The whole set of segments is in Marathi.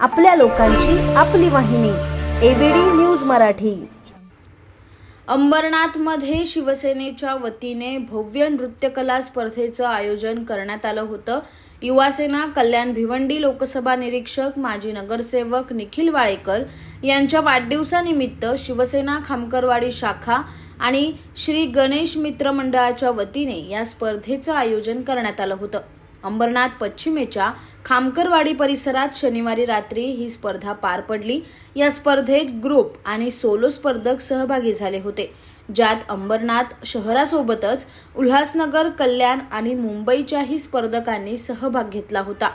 आपल्या लोकांची आपली वाहिनी एबीडी न्यूज मराठी. अंबरनाथमध्ये शिवसेनेच्या वतीने भव्य नृत्यकला स्पर्धेचं आयोजन करण्यात आलं होतं. युवासेना कल्याण भिवंडी लोकसभा निरीक्षक माजी नगरसेवक निखिल वाळेकर यांच्या वाढदिवसानिमित्त शिवसेना खामकरवाडी शाखा आणि श्री गणेश मित्र मंडळाच्या वतीने या स्पर्धेचं आयोजन करण्यात आलं होतं. अंबरनाथ पश्चिमेच्या खामकरवाडी परिसरात शनिवारी रात्री ही स्पर्धा पार पडली. या स्पर्धेत ग्रुप आणि सोलो स्पर्धक सहभागी झाले होते. ज्यात अंबरनाथ शहरासोबतच उल्हासनगर कल्याण आणि मुंबईच्याही स्पर्धकांनी सहभाग घेतला होता.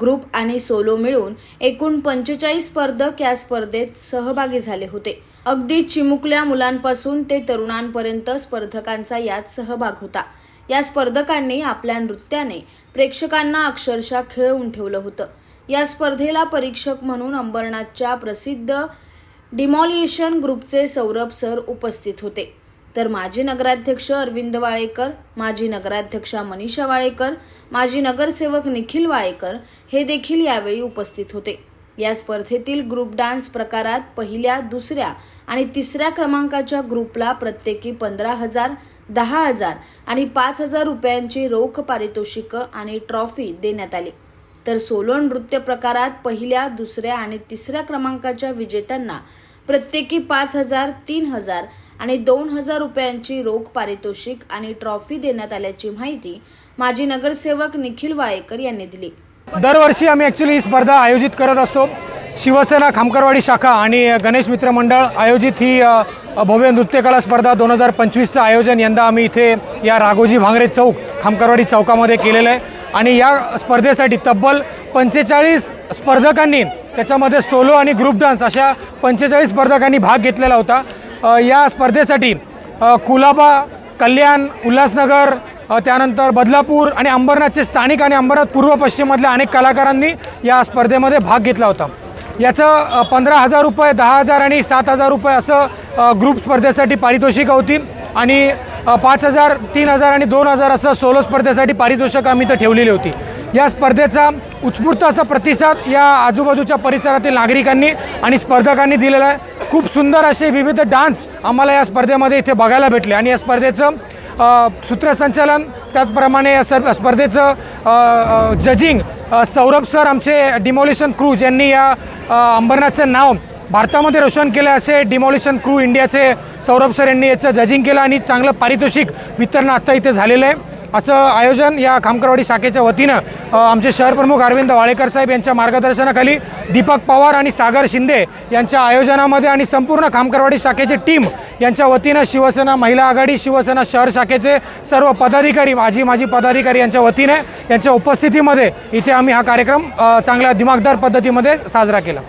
ग्रुप आणि सोलो मिळून एकूण पंचेचाळीस स्पर्धक या स्पर्धेत सहभागी झाले होते. अगदी चिमुकल्या मुलांपासून ते तरुणांपर्यंत स्पर्धकांचा यात सहभाग होता. या स्पर्धकांनी आपल्या नृत्याने प्रेक्षकांना अक्षरशः खिळवून ठेवलं होतं. या स्पर्धेला परीक्षक म्हणून अंबरनाथच्या प्रसिद्ध डिमॉलिएशन ग्रुपचे सौरभ सर उपस्थित होते. तर माजी नगराध्यक्ष अरविंद वाळेकर माजी नगराध्यक्षा मनीषा वाळेकर माजी नगरसेवक निखिल वाळेकर हे देखील यावेळी उपस्थित होते. या स्पर्धेतील ग्रुप डान्स प्रकारात पहिल्या दुसऱ्या आणि तिसऱ्या क्रमांकाच्या ग्रुपला प्रत्येकी पंधरा हजार दहा हजार आणि पाच हजार रुपयांची रोख पारितोषिकं आणि ट्रॉफी देण्यात आली. तर सोलो नृत्य प्रकारात पहिल्या दुसऱ्या आणि तिसऱ्या क्रमांकाच्या विजेत्यांना प्रत्येकी पाच हजार तीन हजार आणि दोन हजार रुपयांची रोख पारितोषिक आणि ट्रॉफी देण्यात आल्याची माहिती माजी नगरसेवक निखिल वाळेकर यांनी दिली. दरवर्षी आम्ही ॲक्च्युली ही स्पर्धा आयोजित करत असतो. शिवसेना खामकरवाडी शाखा आणि गणेश मित्र मंडळ आयोजित ही भव्य नृत्यकला स्पर्धा दोन हजार पंचवीसचं आयोजन यंदा आम्ही इथे या राघोजी भांगरे चौक खामकरवाडी चौकामध्ये केलेलं आहे. आणि या स्पर्धेसाठी तब्बल पंचेचाळीस स्पर्धकांनी त्याच्यामध्ये सोलो आणि ग्रुप डान्स अशा पंचेचाळीस स्पर्धकांनी भाग घेतलेला होता. या स्पर्धेसाठी कुलाबा कल्याण उल्हासनगर त्यानंतर बदलापूर आणि अंबरनाथचे स्थानिक आणि अंबरनाथ पूर्व पश्चिममधल्या अनेक कलाकारांनी या स्पर्धेमध्ये भाग घेतला होता. याचं पंधरा हजार रुपये दहा हजार आणि सात हजार रुपये असं ग्रुप स्पर्धेसाठी पारितोषिक होती. आणि पाच हजार तीन हजार आणि दोन हजार असं सोलो स्पर्धेसाठी पारितोषिक आम्ही इथं ठेवलेली होती. या स्पर्धेचा उत्स्फूर्त असा प्रतिसाद या आजूबाजूच्या परिसरातील नागरिकांनी आणि स्पर्धकांनी दिलेला आहे. खूप सुंदर असे विविध डान्स आम्हाला या स्पर्धेमध्ये इथे बघायला भेटले. आणि या स्पर्धेचं सूत्रसंचालन त्याचप्रमाणे या सर स्पर्धेचं जजिंग सौरभ सर आमचे डिमॉलिशन क्रूज यांनी या अंबरनाथचं नाव भारतामध्ये रोशन केलं असे डिमॉलिशन क्रू इंडियाचे सौरभ सर यांनी याचं जजिंग केलं आणि चांगलं पारितोषिक वितरण आत्ता इथे झालेलं आहे. असं आयोजन या खामकरवाडी शाखेच्या वतीनं आमचे शहर प्रमुख अरविंद वाळेकर साहेब यांच्या मार्गदर्शनाखाली दीपक पवार आणि सागर शिंदे यांच्या आयोजनामध्ये आणि संपूर्ण खामकरवाडी शाखेची टीम यांच्या वतीनं शिवसेना महिला आघाडी शिवसेना शहर शाखेचे सर्व पदाधिकारी माजी माजी पदाधिकारी यांच्या वतीने यांच्या उपस्थितीमध्ये इथे आम्ही हा कार्यक्रम चांगल्या दिमागदार पद्धतीमध्ये साजरा केला.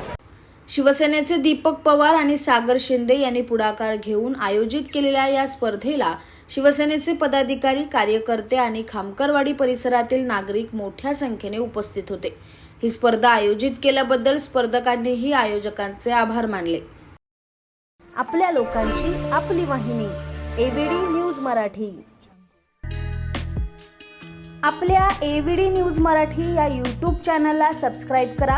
शिवसेनेचे दीपक पवार आणि सागर शिंदे यांनी पुढाकार घेऊन आयोजित केलेल्या या स्पर्धेला शिवसेनेचे पदाधिकारी कार्यकर्ते आणि खामकरवाडी परिसरातील नागरिक मोठ्या संख्येने उपस्थित होते. ही स्पर्धा आयोजित केल्याबद्दल स्पर्धकांनीही आयोजकांचे आभार मानले. आपल्या लोकांची आपली वाहिनी एबीडी न्यूज मराठी. आपल्या एव्हीडी न्यूज मराठी या यूट्यूब चॅनलला सबस्क्राईब करा.